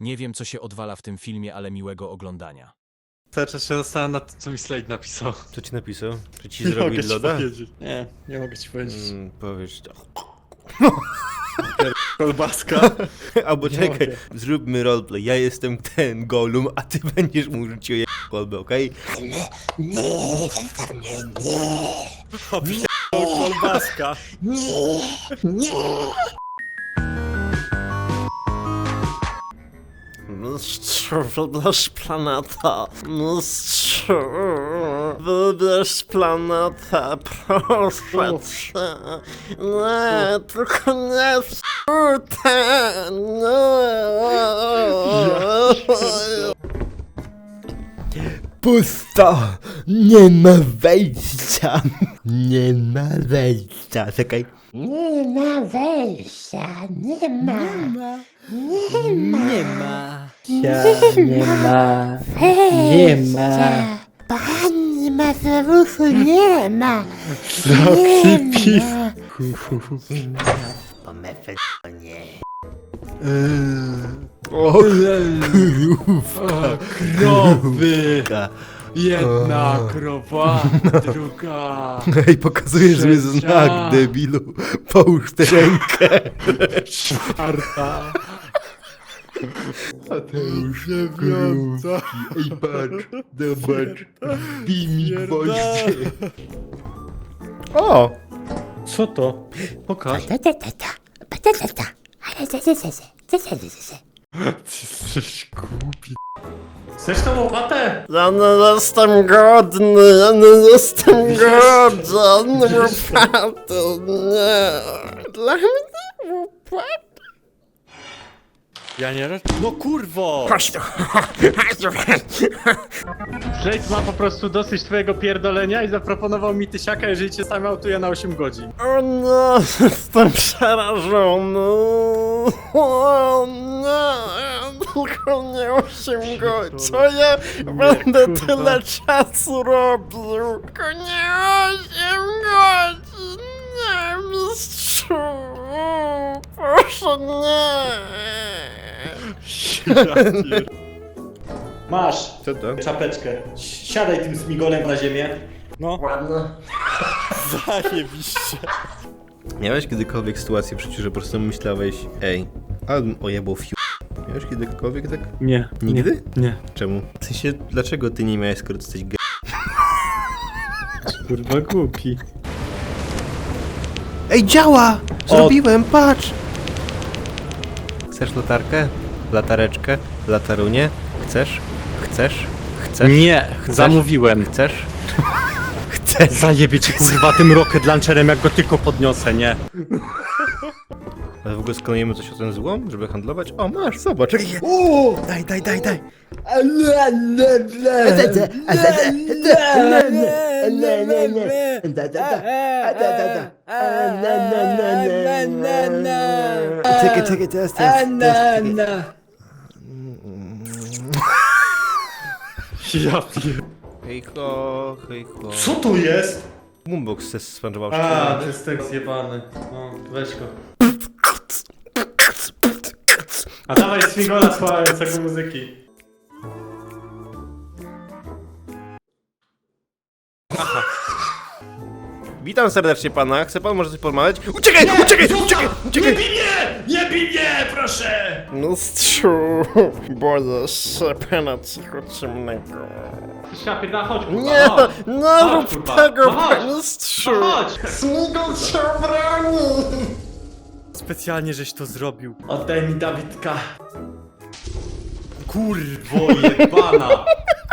Nie wiem, co się odwala w tym filmie, ale miłego oglądania. Cały czas się zastanawiam nad tym, co mi Slade napisał. Co ci napisał? Czy ci Nie zrobił ci loda? powiedzieć. Nie, nie mogę ci powiedzieć. Mm, powiesz to. Kolbaska. Albo Nie czekaj, mogę. zróbmy roleplay. Ja jestem ten Golum, a ty będziesz mu rzucił je kolbę, okej? Kolbaska. Wybierz planeta. Mistrzu, wybierz planetę, proszę cię. Nie, tylko nie w ten. Pusto! Nie ma wejścia! Nie ma wejścia, czekaj. Nie ma wejścia, nie ma. Nie ma. Ja nie ma. Nie ma. Pani Mazaruszu nie ma. Nie ma. O, Krowy. Jedna krowa, druga. Ej, pokazujesz zły Trzecia. znak, debilu. Połóż tę rękę. Czwarta. Mateusz, dziewiąta. Ej, patrz, zobacz. Bij mi gwoździe. O! Co to? Pokaż. Ty jesteś głupi. Chcesz tą łopatę? Ja nie jestem godny, ja nie jestem godny, naprawdę, nie. Dla mnie łopata. Ja nie roz... No kurwo! Chodź tu. Slade ma po prostu dosyć twojego pierdolenia i zaproponował mi tysiaka, jeżeli cię sam autuje na 8 godzin. O nie, jestem przerażony. O nie, tylko nie 8 godzin. Co ja będę kurwa. tyle czasu robił? Tylko nie 8 godzin. Nie, mistrzu. Proszę nie. Masz Co to? czapeczkę. Siadaj tym smigolem na ziemię. No. Zajebiście. Miałeś kiedykolwiek sytuację w życiu, że po prostu myślałeś, ej, ale bym ojebał fiu. Miałeś kiedykolwiek tak? Nie. Nigdy? Nie. Czemu? W sensie, dlaczego ty nie miałeś, skoro ty jesteś ge... Kurwa głupi. Ej, działa! Zrobiłem, patrz! Chcesz latarkę? Latareczkę? Latarunię? Chcesz? Chcesz? Chcesz? Nie, zamówiłem. Chcesz? Chcesz? Zajebie ci kurwa tym rocket launcherem, jak go tylko podniosę, nie? Ale w ogóle skanujemy coś o ten złom, żeby handlować? O, masz, zobacz. O! Daj, daj, daj, daj. Czekaj, czekaj, teraz, teraz, teraz. Ja pier... Hejko, hejko. Co to jest? Boombox ze SpongeBob. A, to jest tekst zjebany. No, weź go. A dawaj Smigola słuchającego muzyki. Witam serdecznie pana, chce pan może coś porozmawiać? Uciekaj, uciekaj, uciekaj, uciekaj! Nie! Nie bij mnie, proszę! Mistrzu, boję się pana cichocimnego. Szapierda, chodź kurwa, Nie, chodź. nie Chodź, rób kurwa. tego, No chodź. mistrzu! No chodź! Smigol się broni! Specjalnie żeś to zrobił. Oddaj mi Dawidka. Kurwo jebana!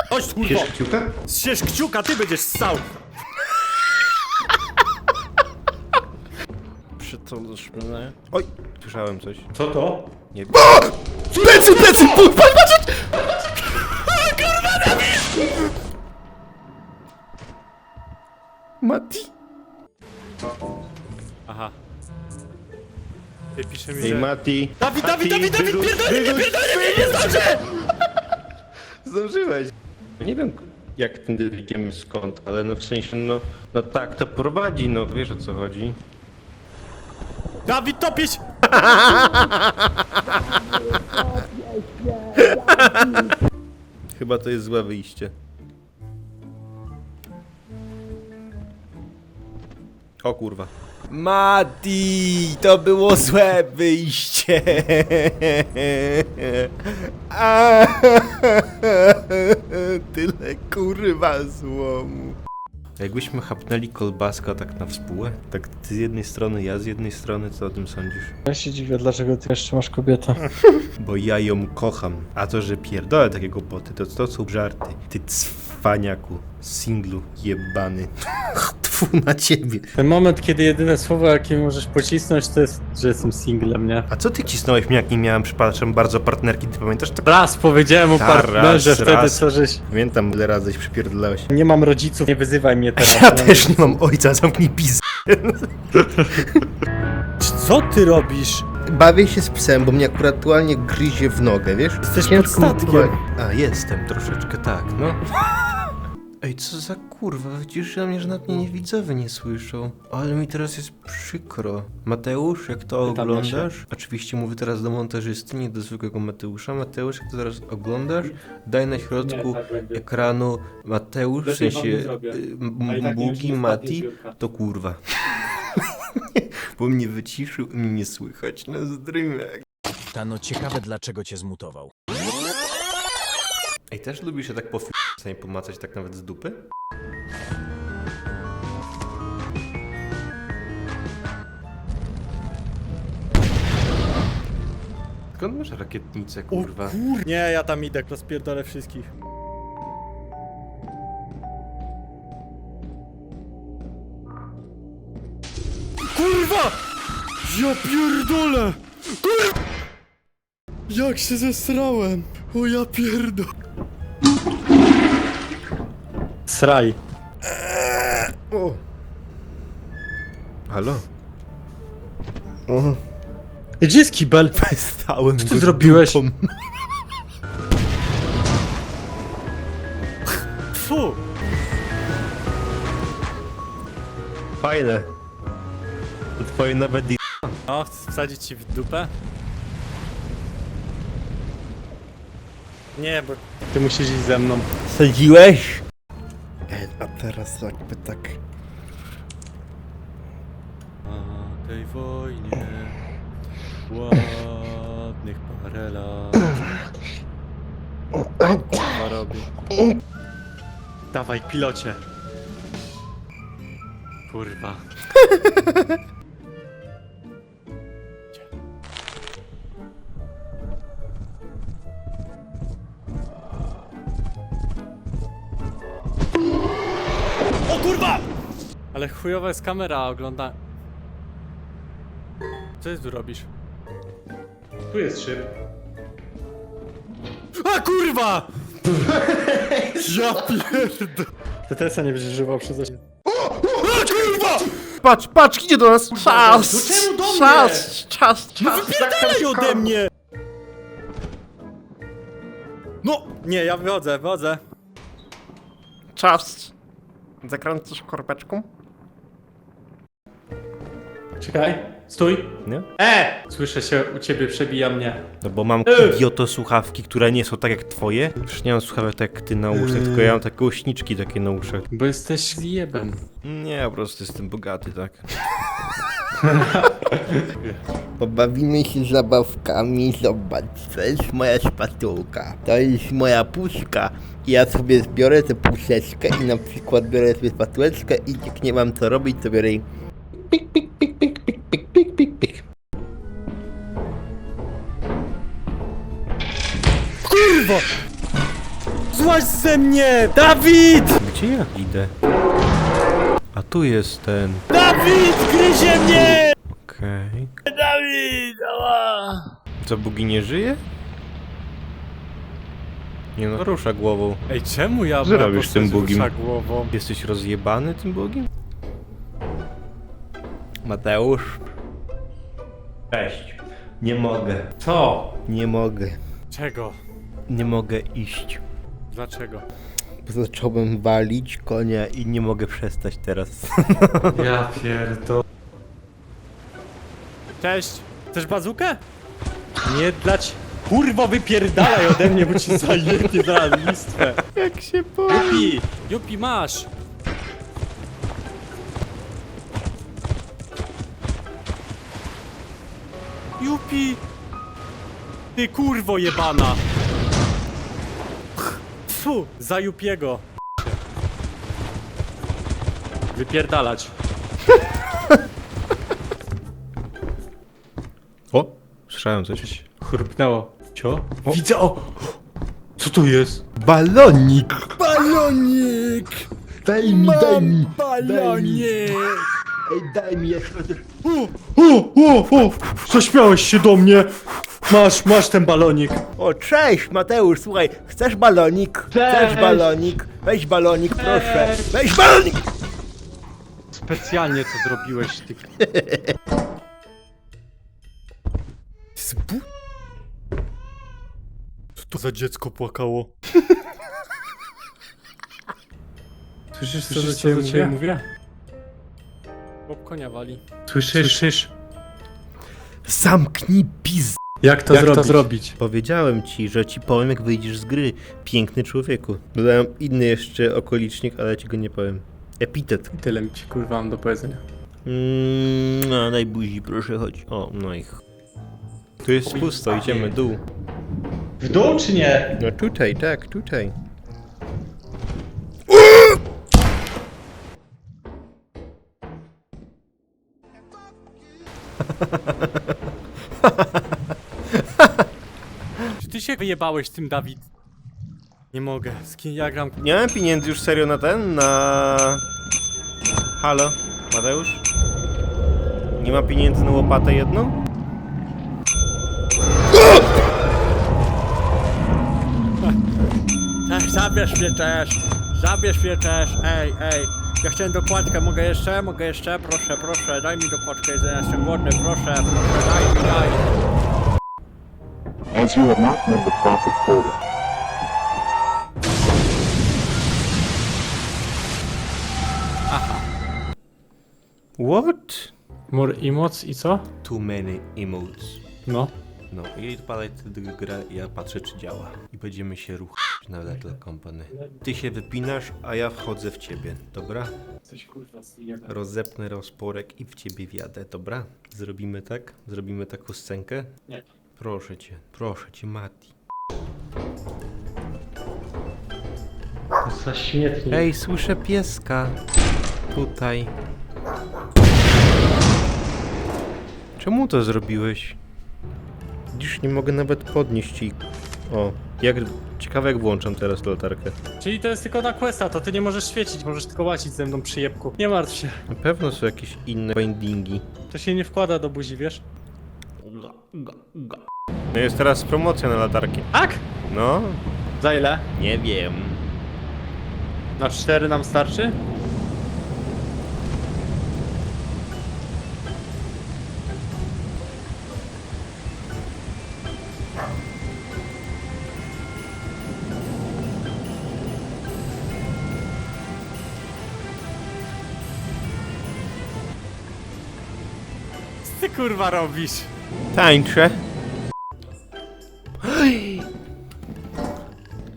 Chodź kurwo! kciuka? Zsiesz kciuka, ty będziesz ssał! Przytulisz mnie. Oj, słyszałem coś. Co to? Nie. Plecy, plecy! Patrz, patrz! Mati? Aha. Ty pisze mi, Ej, że... Mati. Dawid, Dawid, Dawid, Dawid, pierdolę mnie, pierdolę mnie, nie zdążę! Zdążyłeś. Nie wiem, jak tędy idziemy skąd, ale no w sensie, no, no tak, to prowadzi, no wiesz o co chodzi. Dawid, topić! Chyba to jest złe wyjście. O kurwa. Mati, to było złe wyjście. Tyle kurwa złomu. Jakbyśmy chapnęli kolbaska tak na współę, tak ty z jednej strony, ja z jednej strony, co o tym sądzisz? Ja się dziwię, dlaczego ty jeszcze masz kobietę. Bo ja ją kocham. A to, że pierdolę takie głupoty, to to są żarty. Ty cwaniaku, singlu jebany. Tfu na ciebie. Ten moment, kiedy jedyne słowo, jakie możesz pocisnąć, to jest, że jestem singlem, nie? A co ty cisnąłeś mnie, jak nie miałem, przepraszam, bardzo partnerki, ty pamiętasz? Tak, Raz powiedziałem o Ta, partnerze raz, wtedy, raz. co żeś... pamiętam, ile razy się przypierdolałeś. Nie mam rodziców, nie wyzywaj mnie teraz. Ja też nie mam ojca, zamknij pizd. Co ty robisz? Bawię się z psem, bo mnie akurat aktualnie gryzie w nogę, wiesz? Jesteś Ciężko pod statkiem. A, jestem troszeczkę, tak, no. Ej, co za kurwa, widzisz, ja mnie, że nawet mnie nie widzowie nie słyszą. Ale mi teraz jest przykro. Mateusz, jak to Pytam na oglądasz? Oczywiście mówię teraz do montażysty, nie do zwykłego Mateusza. Mateusz, jak to teraz oglądasz, daj na środku ekranu Mateusz, w Lepiej wam sensie nie zrobię. y, A i m- tak nie wiem, Bugi, czy Mati, to kurwa. Bo mnie wyciszył i mnie nie słychać na streamie. Tano, ciekawe dlaczego cię zmutował. Ej, też lubisz się tak po f***nie pomacać tak nawet z dupy? Skąd masz rakietnicę, kurwa? Nie, ja tam idę, rozpierdolę wszystkich. Kurwa! Ja pierdolę! Kurwa! Jak się zesrałem! O ja pierdolę! Sraj. O! Halo? Gdzie jest kibel? Stałem Co ty zrobiłeś? Fu! Fajne. To twoje nowe di... O, chcesz wsadzić ci w dupę? Nie, bo... Ty musisz iść ze mną. Sadziłeś? Teraz jakby tak... Na tej wojnie ładnych parę lat. Robi? Dawaj, pilocie. Kurwa. kurwa! Ale chujowa jest kamera, ogląda... Co ty tu robisz? Tu jest szyb. A kurwa! ja pierdol. Ty też nie będziesz żywał przez 8. Patrz, patrz, idzie do nas! Czas! No czemu do mnie? Czas, czas, czas! Wypierdalaj ode mnie! No! Nie, ja wychodzę, wychodzę. Czas! Zakręcasz korbeczką? Czekaj, stój. Nie? E! Słyszę się, u ciebie przebija mnie. No bo mam Ej! idioto słuchawki, które nie są tak jak twoje. Przecież nie mam słuchawek tak jak ty na uszach, tylko ja mam takie głośniczki takie na uszach. Bo jesteś zjebem. Nie, po prostu jestem bogaty, tak. Pobawimy się zabawkami, zobacz, to jest moja szpatułka, to jest moja puszka. Ja sobie zbiorę tę puszeczkę i na przykład biorę sobie spatułeczkę i jak nie mam co robić, to biorę i pik, pik, pik, pik, pik, pik, pik, pik, pik. Złaź ze mnie! Dawid! Gdzie ja idę? A tu jest ten. Dawid! Gryzie mnie! Okej. Dawid! Ała! Co, Bugi nie żyje? Nie no, rusza głową. Ej, czemu ja Co robisz tym Bugim? rusza głową? Jesteś rozjebany tym Bogiem? Mateusz? Cześć. Nie mogę. Co? Nie mogę. Czego? Nie mogę iść. Dlaczego? Bo zacząłem walić konia i nie mogę przestać teraz. Ja pierdol... Cześć! Chcesz bazukę? Nie dlać... Kurwo, wypierdalaj ode mnie, bo ci zajebie zaraz listwę. Jak się po... Jupi, Jupi, masz. Jupi! Ty kurwo jebana! Fu, za Jupiego. Wypierdalać. O! Słyszałem coś. Chrupnęło. Cio? Widzę, o! Co to jest? Balonik! Balonik! Daj mi, daj mi! Balonik! Ej, daj mi jeszcze... O, o, o! Zaśmiałeś się do mnie! Masz, masz ten balonik. O, cześć Mateusz, słuchaj, chcesz balonik? Chcesz balonik? Weź balonik, proszę. Weź balonik! Specjalnie to zrobiłeś, ty. Spu? Co to za dziecko płakało? Słyszysz, co do ciebie ciebie mówię? Bob konia wali. Słyszysz? Słyszysz? Zamknij piz... Jak to Jak to zrobić? zrobić? Powiedziałem ci, że ci powiem jak wyjdziesz z gry. Piękny człowieku. Dodałem inny jeszcze okolicznik, ale ci go nie powiem. Epitet. Tyle mi ci kurwa mam do powiedzenia. Mm, no, daj buzi, proszę, chodź. O, no i... Tu jest pusto, idziemy dół. W dół czy nie? No tutaj, tak, tutaj. Czy ty się wyjebałeś tym, Dawid? Nie mogę, z kim ja gram? Nie mam pieniędzy już serio na ten, na... Halo, Mateusz? Nie ma pieniędzy na łopatę jedną? Zabierz mnie też! Zabierz mnie też! Ej, ej! Ja chciałem dokładkę, mogę jeszcze? Mogę jeszcze? Proszę, proszę, daj mi dokładkę jedzenia, jestem głodny, proszę, proszę, daj mi, daj! as you have not met the profit quota. What? More emoc i co? Too many emotes. No. No i odpalaj wtedy grę i ja patrzę czy działa. I będziemy się ruchać na Little Company. Ty się wypinasz, a ja wchodzę w ciebie, dobra? Coś kurwa Rozepnę rozporek i w ciebie wjadę, dobra? Zrobimy tak? Zrobimy taką scenkę? Nie. Proszę cię, proszę cię, Mati. Za śmietnik. Ej, słyszę pieska. Tutaj. Czemu to zrobiłeś? Dziś nie mogę nawet podnieść i... O, jak... Ciekawe jak włączam teraz latarkę. Czyli to jest tylko na questa, to ty nie możesz świecić, możesz tylko łazić ze mną przy jebku. Nie martw się. Na pewno są jakieś inne bindingi. To się nie wkłada do buzi, wiesz? No jest teraz promocja na latarki. Tak? No, Za ile? nie wiem. Na cztery nam starczy? Kurwa robisz? Tańczę.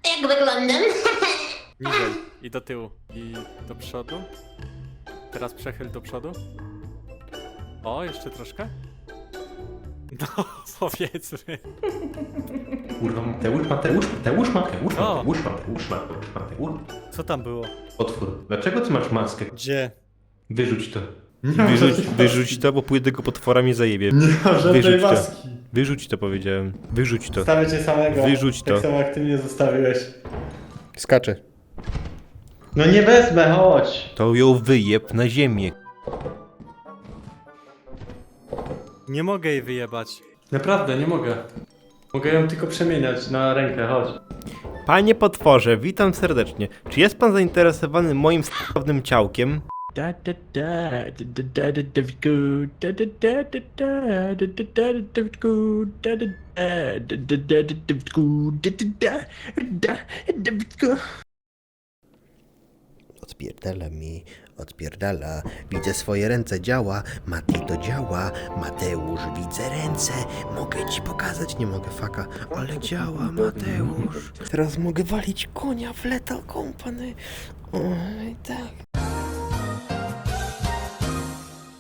Jak wyglądam? Niżej i do tyłu i do przodu. Teraz przechyl do przodu. O, jeszcze troszkę. No, powiedzmy. Kurwa, Mateusz, Mateusz, Mateusz, Mateusz, O. Mateusz, Mateusz, Mateusz, Mateusz. Co tam było? Otwór. Dlaczego ty masz maskę? Gdzie? Wyrzuć to. Wyrzuć, wyrzuć to, bo pójdę go potwora mnie zajebie. Nie ma żadnej Wyrzuć to. maski. Wyrzuć to powiedziałem. Wyrzuć to. Zostawię cię samego. Wyrzuć to. Tak samo jak ty mnie zostawiłeś. Skaczę. No nie wezmę, chodź. To ją wyjeb na ziemię. Nie mogę jej wyjebać. Naprawdę, nie mogę. Mogę ją tylko przemieniać na rękę, chodź. Panie potworze, witam serdecznie. Czy jest pan zainteresowany moim sprawnym ciałkiem? Odpierdala mi, odpierdala. Widzę swoje ręce, działa. Mati to działa. Mateusz, widzę ręce. Mogę ci pokazać, nie mogę faka, ale działa Mateusz. Teraz mogę walić konia w Lethal Company. Oj, tak.